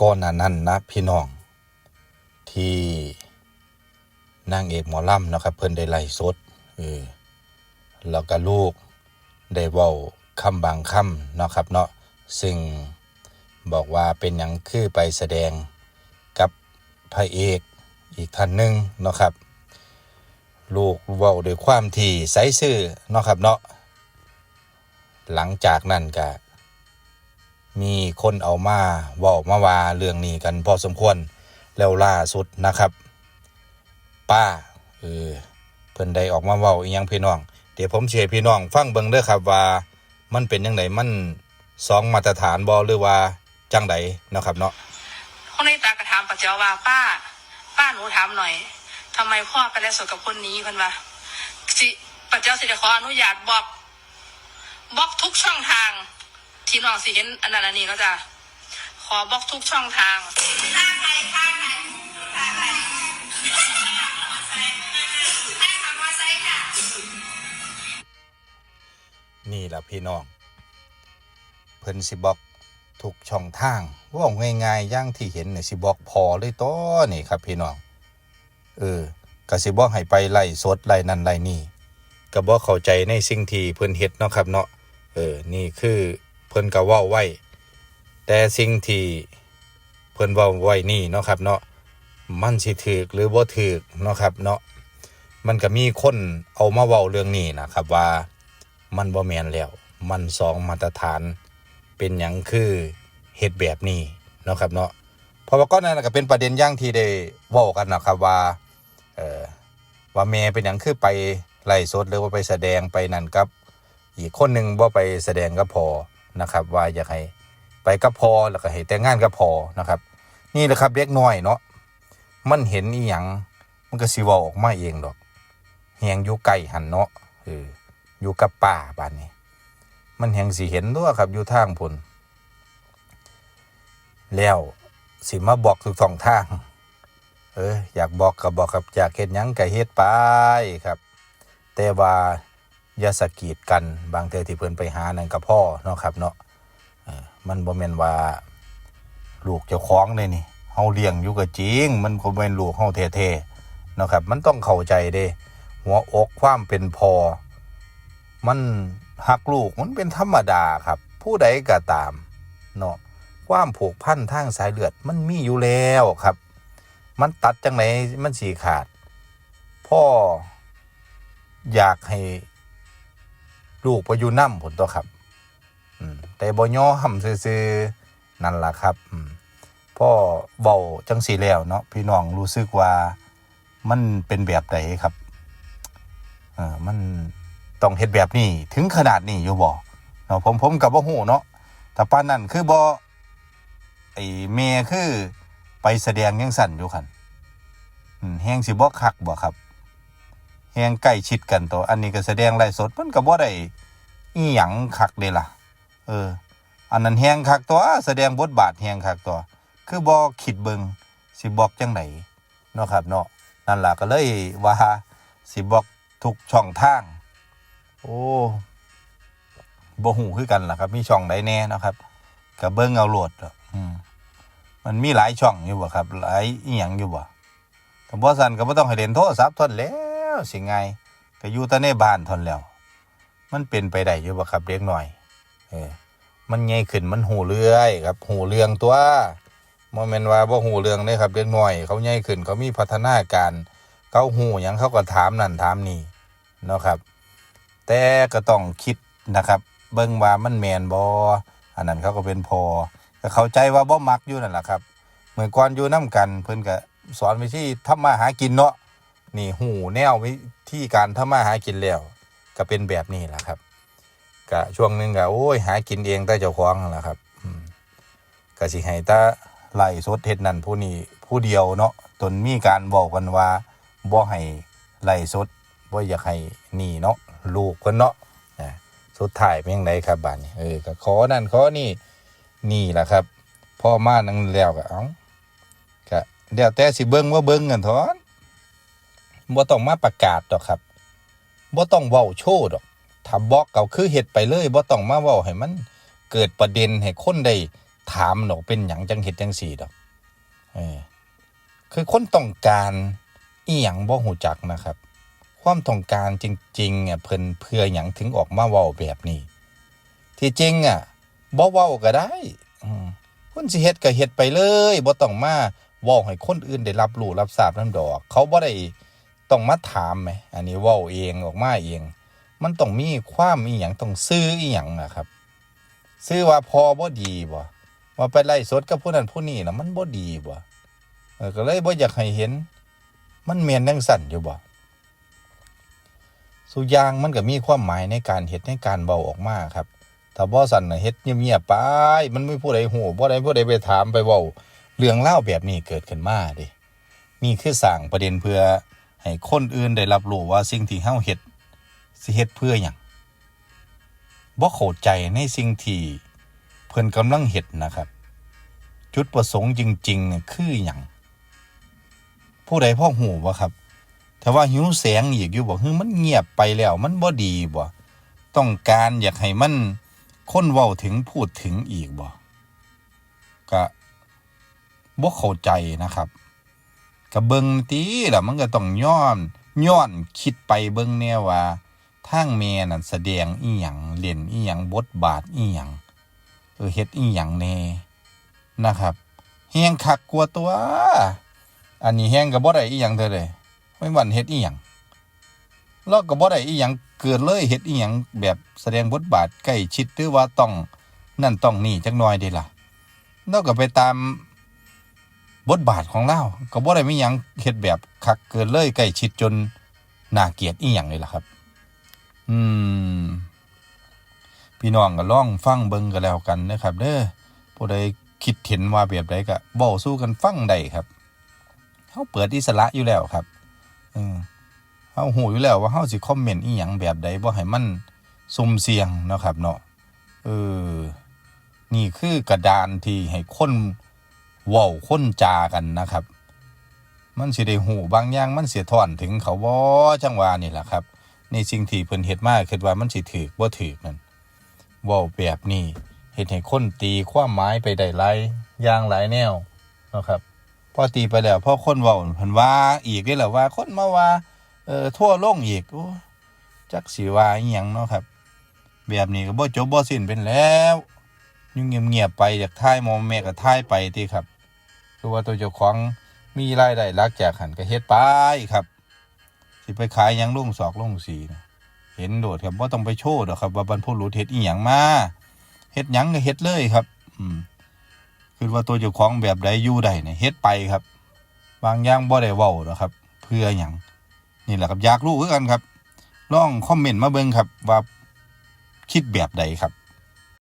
ก่อนหน้านั้นนะพี่น้อง ที่นางเอกหมอลำนะครับ เพิ่นได้ไล่สดเออแล้วก็ลูกได้เว้าคำบางคำเนาะครับเนาะซึ่งบอกว่าเป็นหยังคือไปแสดงกับพระเอกอีกท่านหนึ่งเนาะครับ ลูกเว้าด้วยความที่ใสซื่อเนาะครับเนาะหลังจากนั้นก็ มีคนเอามาเว้ามาว่าเรื่องนี้กันพอสมควรแล้วล่าสุดนะครับ ป้าเออเพิ่นได้ออกมาเว้าอีหยังพี่น้อง เดี๋ยวผมเสิให้พี่น้องฟังเบิ่งเด้อครับว่ามันเป็นจังไดมันสองมาตรฐานบ่หรือว่าจังไดนะครับเนาะคนในตากระถามปัจเจ้าว่าป้า ป้าหนูถามหน่อยทำไมพ่อไปแล้วสดกับคนนี้เพิ่นว่าสิปัจเจ้าสิได้ขออนุญาตบอกบอกทุกช่องทาง ที่น้องสิเห็นอันนั้นอันนี้ก็จะขอบล็อกทุกช่องทาง นี่ล่ะพี่น้อง เพิ่นสิบอกทุกช่องทางว่าง่ายๆอย่างที่เห็นนี่สิบอกพอเลยต้อนี่ครับพี่น้อง เออก็สิบอกให้ไปไล่สดไล่นั่นไล่นี่ก็บ่เข้าใจในสิ่งที่เพิ่นเฮ็ดเนาะครับเนาะเออนี่คือ เพิ่นก็เว้าไว้ แต่สิ่งที่เพิ่นเว้าไว้นี่เนาะครับเนาะมันสิถูกหรือบ่ถูกเนาะครับเนาะมันก็มีคนเอามาเว้าเรื่องนี้นะครับว่ามันบ่แมนแล้วมันสองมาตรฐานเป็นหยังคือเหตุแบบนี้เนาะครับเนาะเพราะว่าก้อนนั้นก็เป็นประเด็นย่างที่ได้เว้ากันนะครับว่าเอ่อว่าแม่เป็นหยังคือไปไล่สดหรือว่าไปแสดงไปนั่นกับ อีกคนหนึ่งบ่ไปแสดงกับพอ นะครับ ว่าอยากให้ไปกับพอแล้วก็ให้แต่งงานกับพอนะครับ นี่แหละครับเด็กน้อยเนาะมันเห็นอีหยังมันก็สิว้าออกมาเองดอกแฮงอยู่ใกล้หันเนาะเอออยู่กับป่าบ้านนี้ มันแหงสิเห็นตัวครับอยู่ทางพุ่นแล้วสิมาบอกทุกสองทาง เอออยากบอกก็บอกครับอยากเฮ็ดยังก็เฮ็ดไปครับ แต่ว่า อย่าสะกีดกันบางเทื่อที่เพิ่นไปหานั่นก็พ่อเนาะครับเนาะมันบ่แม่นว่าลูกเจ้าของเลยนี่เฮาเลี้ยงอยู่ก็จริง มันก็เป็นลูกเฮาแท้ๆเนาะครับ มันต้องเข้าใจเด้ หัวอกความเป็นพอ มันหักลูกมันเป็นธรรมดาครับ ผู้ใดก็ตามเนาะความผูกพันทางสายเลือดมันมีอยู่แล้วครับ มันตัดจังไหนมันสีขาด พ่ออยากให้ ลูกไปอยู่น้ำผลตัวครับอืมแต่บ่ย่อห่ำซื่อๆนั่นล่ะครับอืมพ่อเบาจังสีแล้วเนาะพี่น้องรู้สึกว่ามันเป็นแบบไหนครับเออมันต้องเฮ็ดแบบนี้ถึงขนาดนี้อยู่บ่เนาะผมผมกับบ่ฮู้เนาะแต่ป้านนั้นคือบ่ไอ้เมคือไปแสดงยังสั่นอยู่คันอืมแฮงสิบ่คักบ่ครับ แฮงใกล้ชิดกันตัวอันนี้ก็แสดงไลฟ์สดมันก็บ่ได้อีหยังคักเด้ล่ะ เออ อันนั้นแฮงคักตัวแสดงบทบาทแฮงคักตัว คือบ่คิดเบิงสิบอกจังไดเนาะครับเนาะนั่นล่ะก็เลยว่าสิบอกทุกช่องทาง โอ้บ่หูคือกันล่ะครับ มีช่องใดแน่เนาะครับก็เบิ่งเอาโหลดอืมมันมีหลายช่องอยู่บ่ครับ หลายอีหยังอยู่บ่ก็บ่ซั่นก็บ่ต้องให้เล่นโทรศัพท์ทนแล้ว สิไงก็อยู่แต่ในบ้านทนแล้ว มันเป็นไปได้อยู่บ่ครับเด็กหน้อย เออ มันใหญ่ขึ้นมันหูเรื่อยครับ หูเรื่องตัวบ่แม่นว่าบ่หูเรื่องเด้ครับเด็กหน้อย เขาใหญ่ขึ้นเขามีพัฒนาการเขาหูหยังเขาก็ถามนั่นถามนี่เนาะครับ แต่ก็ต้องคิดนะครับ เบิ่งว่ามันแมนบออันนั้นเขาก็เป็นพอก็เข้าใจว่าบ่มักอยู่นั่นแหละครับเมื่อก่อนอยู่น้กัน เพิ่นก็สอนวิธีทำมาหากินเนาะ นี่หูแนววิธีการทำมาหากินแล้วก็เป็นแบบนี้แหละครับก็ช่วงนึงก็โอ้ยหากินเองแต่เจ้าของนั่นแหละครับก็สิให้ตาไล่สดเฮ็ดนั่นผู้นี้ผู้เดียวเนาะตนมีการบอกกันว่าบ่ให้ไล่สดบ่อยากให้หนี่เนาะลูกเพิ่นเนาะสุดท้ายเป็นจังไดครับบัดนี้เออก็ขอนั่นขอนี่นี่ล่ะครับพ่อมานั่งแล้วก็เอ้าก็เดี๋ยวแต่สิเบิ่งว่าเบิ่งกันเถอน บ่ต้องมาประกาศดอกครับบ่ต้องเว้าโชว์ดอกถ้าบอกก็คือเฮ็ดไปเลยบ่ต้องมาเว้าให้มันเกิดประเด็นให้คนได้ถามดอกเป็นหยังจังเฮ็ดจังสี่ดอกเออคือคนต้องการอีหยังบ่ฮู้จักนะครับ ความต้องการจริงๆอะเพิ่นเพื่อหยังถึงออกมาเว้าแบบนี้ ที่จริงอะบ่เว้าก็ได้อืมคนสิเฮ็ดก็เฮ็ดไปเลยบ่ต้องมาเว้าให้คนอื่นได้รับรู้รับทราบนํดอก เขาบ่ได้ ต้องมาถามแหมอันนี้ว้าเองออกมาเอง มันต้องมีความอีหยังต้องซื้ออีหยังนะครับ ซื้อว่าพอบ่ดีบ่ว่าไปไล่สดกับผู้นั้นผู้นี้นะมันบ่ดีบ่ก็เลยบ่อยากให้เห็น มันแม่นจังสั่นอยู่บ่สุยางมันก็มีความหมายในการเฮ็ดในการเว้าออกมาครับถ้าบ่สั่นน่ะเฮ็ดเงียบๆไป มันไม่ผู้ใดฮู้บ่ได้ผู้ใดไปถามไปเว้าเรื่องเล่าแบบนี้เกิดขึ้นมาดิมีคือสร้างประเด็นเพื่อ ให้คนอื่นได้รับรู้ว่าสิ่งที่เฮาเฮ็ดสิเฮ็ดเพื่อหยังบ่เข้าใจในสิ่งที่เพิ่นกำลังเฮ็ดนะครับ จุดประสงค์จริงๆเนี่ยคือหยังผู้ใดพ่อหูบ่ครับแต่ว่าหิวแสงอีกอยู่บ่คือมันเงียบไปแล้วมันบ่ดีบ่ต้องการอยากให้มันคนเว้าถึงพูดถึงอีกบ่ก็บ่เข้าใจนะครับ ก็เบิงติล่ะมันก็ต้องย้อนย้อนคิดไปเบิงแน่ว่าทางแม่นั่นแสดงอีหยังเล่นอีหยังบทบาทอีหยังเออเฮ็ดอีหยังแน่นะครับแฮงคักกว่าตัว อันนี้แฮงก็บ่ได้อีหยังเท่าใดไม่หวันเฮ็ดอีหยังแล้วก็บ่ได้อีหยังเกิดเลยเฮ็ดอีหยังแบบแสดงบทบาทใกล้ชิดหรือว่าต้องนั่นต้องนี่จักหน่อยเด้ล่ะแล้วก็ไปตาม บทบาทของเราก็บ่ได้มีหยังเฮ็ดแบบคักเกินเลยใกล้ชิดจนน่าเกลียดอีหยังเลยล่ะครับ อืม พี่น้องก็ล่องฟังเบิ่งกันแล้วกันนะครับ เด้อผู้ใดคิดเห็นว่าแบบใดก็เว้าสู้กันฟังได้ครับเขาเปิดอิสระอยู่แล้วครับเออเขาหูอยู่แล้วว่าเขาสิคอมเมนต์อีหยังแบบใดบ่ให้มันซุ่มเสี่ยงนะครับ เนาะเออนี่คือกระดานที่ให้คน เว้าคนจากันนะครับ มันสิได้หูบางอย่างมันเสียท่อนถึงเขาบ่จังหวะนี่แหละครับในสิ่งที่เพิ่นเฮ็ดมาคิดว่ามันสิถูกบ่ถูกนั่นเว้าแบบนี้เฮ็ดให้คนตีความหมายไปได้หลายอย่างหลายแนวนะครับพอตีไปแล้วพอคนเว้าเพิ่นว่าอีกนี่แหละว่าคนมาว่าเออทั่วโลกอีกโอ้จักสิว่าอีหยังเนาะครับ แบบนี้ก็บ่จบบ่สิ้นเป็นแล้ว ยุ่งเงียบๆไปอยากท้ายมอมแม่ก็ท้ายไปติครับคือว่าตัวเจ้าของมีรายได้หลักจากหันก็เฮ็ดไปครับ สิไปขายยังลงศอกลงสีนะเห็นโดดครับบ่าต้องไปโชว์ดอกครับว่าบรรพบุรุษเฮ็ดอีหยังมาเฮ็ดหยังก็เฮ็ดเลยครับ อืมคือว่าตัวเจ้าของแบบใดอยู่ใดเนี่ยเฮ็ดไปครับ บางอย่างบ่ได้เว้าหรอกครับ เพื่อหยังนี่แหละครับอยากรู้คือกันครับลองคอมเมนต์มาเบิ่งครับว่าคิดแบบใดครับ